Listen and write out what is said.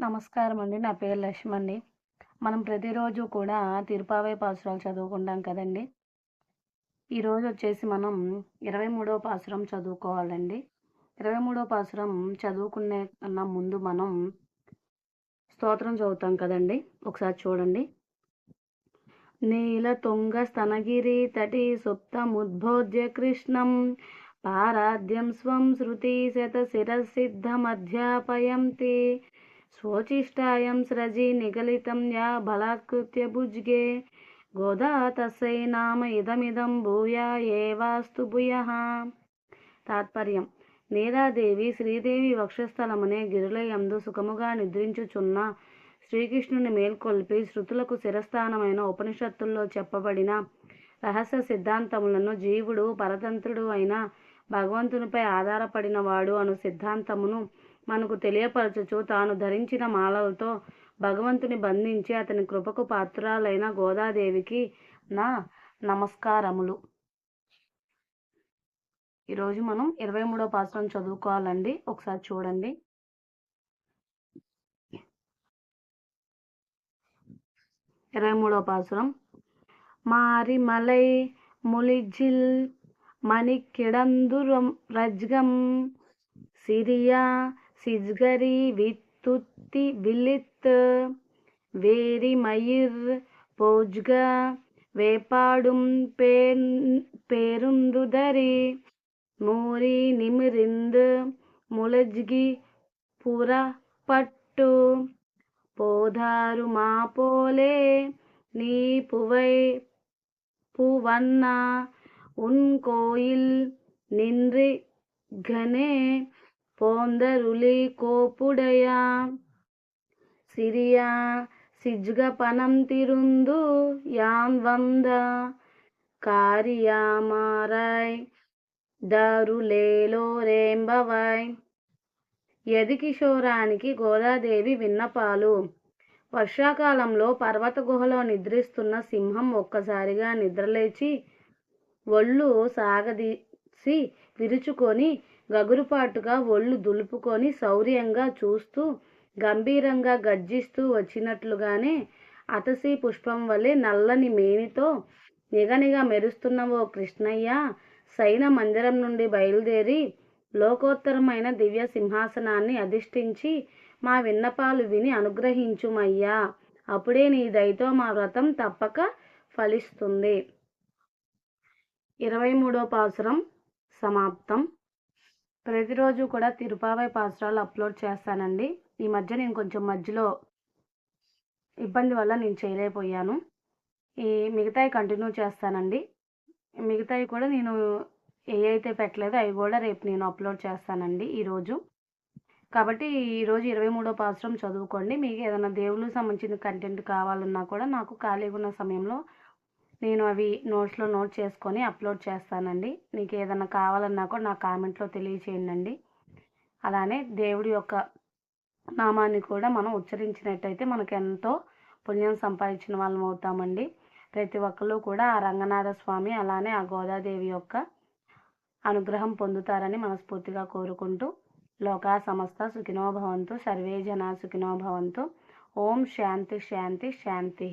నమస్కారం అండి నా పేరు లక్ష్మి అండి మనం ప్రతిరోజు కూడా తిరుపావై పాసురాలు చదువుకుంటాం కదండి. ఈరోజు వచ్చేసి మనం ఇరవై మూడవ పాసురం చదువుకోవాలండి. ఇరవై మూడవ పాసురం చదువుకునే కన్నా ముందు మనం స్తోత్రం చదువుతాం కదండి. ఒకసారి చూడండి. నీల తుంగ స్తనగిరి తటి సుప్తముద్భోజ్య కృష్ణం. పారాద్యం స్వం శృతి శత శిరసిద్ధమధ్యాపయంతి స్వోచిష్టాయం స్రజి నిగలితం యా బలాత్కృత్య భుజ్గే. గోదా తస్సై నామ ఇదమిదం భూయా ఏవాస్తు భూయ. తాత్పర్యం. నీలాదేవి శ్రీదేవి వక్షస్థలమనే గిరులయందు సుఖముగా నిద్రించుచున్న శ్రీకృష్ణుని మేల్కొల్పి శృతులకు శిరస్థానమైన ఉపనిషత్తుల్లో చెప్పబడిన రహస్య సిద్ధాంతములను జీవుడు పరతంత్రుడు అయిన భగవంతునిపై ఆధారపడిన వాడు అను సిద్ధాంతమును మనకు తెలియపరచుచు తాను ధరించిన మాలలతో భగవంతుని బంధించి అతని కృపకు పాత్రాలైన గోదాదేవికి నా నమస్కారములు. ఈరోజు మనం ఇరవై మూడో పాత్రం చదువుకోవాలండి. ఒకసారి చూడండి. ఇరవై మూడో పాసురం మారిమలై ములిజిల్ మణికిడందురం రజ్గం సిరియా சிஸ்கரி வித்துத்தி விழித்து வேரிமயிர் போஜ்க வேப்பாடும் பேர் பேருந்துதரி மூரி நிமிரிந்து முழஜ்கி புறப்பட்டு போதாரு மா போலே நீ புவை பூவண்ணா உன் கோயில் நின்று கனே పోందరులి కోపుడయా? సిరియా సిజ్గ పనం తిరుందు యాన్ వంద. కారియామారాయ్ దారులేలో రేంబవాయ్ యదికిషోరానికి గోదాదేవి విన్నపాలు. వర్షాకాలంలో పర్వత గుహలో నిద్రిస్తున్న సింహం ఒక్కసారిగా నిద్రలేచి ఒళ్ళు సాగదీసి విరుచుకొని గగురుపాటుగా ఒళ్ళు దులుపుకొని శౌర్యంగా చూస్తూ గంభీరంగా గర్జిస్తూ వచ్చినట్లుగానే అతసి పుష్పం వలె నల్లని మేనితో నిగనిగా మెరుస్తున్న ఓ కృష్ణయ్య సైన మందిరం నుండి బయలుదేరి లోకోత్తరమైన దివ్య సింహాసనాన్ని అధిష్ఠించి మా విన్నపాలు విని అనుగ్రహించుమయ్యా. అప్పుడే నీ దయతో మా వ్రతం తప్పక ఫలిస్తుంది. ఇరవై మూడో పాసురం సమాప్తం. ప్రతిరోజు కూడా తిరుపావై పాసురాలు అప్లోడ్ చేస్తానండి. ఈ మధ్య నేను కొంచెం మధ్యలో ఇబ్బంది వల్ల నేను చేయలేకపోయాను. ఈ మిగతాయి కంటిన్యూ చేస్తానండి. మిగతాయి కూడా నేను ఏ అయితే పెట్టలేదో అవి కూడా రేపు నేను అప్లోడ్ చేస్తానండి ఈరోజు. కాబట్టి ఈరోజు ఇరవై మూడో పాసురం చదువుకోండి. మీకు ఏదైనా దేవుళ్ళకి సంబంధించిన కంటెంట్ కావాలన్నా కూడా నాకు ఖాళీగా ఉన్న సమయంలో నేను అవి నోట్స్లో నోట్ చేసుకొని అప్లోడ్ చేస్తానండి. మీకు ఏదైనా కావాలన్నా కూడా నా కామెంట్లో తెలియచేయండి అలానే దేవుడి యొక్క నామాన్ని కూడా మనం ఉచ్చరించినట్టయితే మనకు ఎంతో పుణ్యం సంపాదించిన వాళ్ళం అవుతామండి. ప్రతి ఒక్కరు కూడా ఆ రంగనాథ స్వామి అలానే ఆ గోదాదేవి యొక్క అనుగ్రహం పొందుతారని మనస్ఫూర్తిగా కోరుకుంటూ లోకా సమస్త సుఖినోభవంతు సర్వే జనా సుఖినోభవంతు ఓం శాంతి శాంతి శాంతి.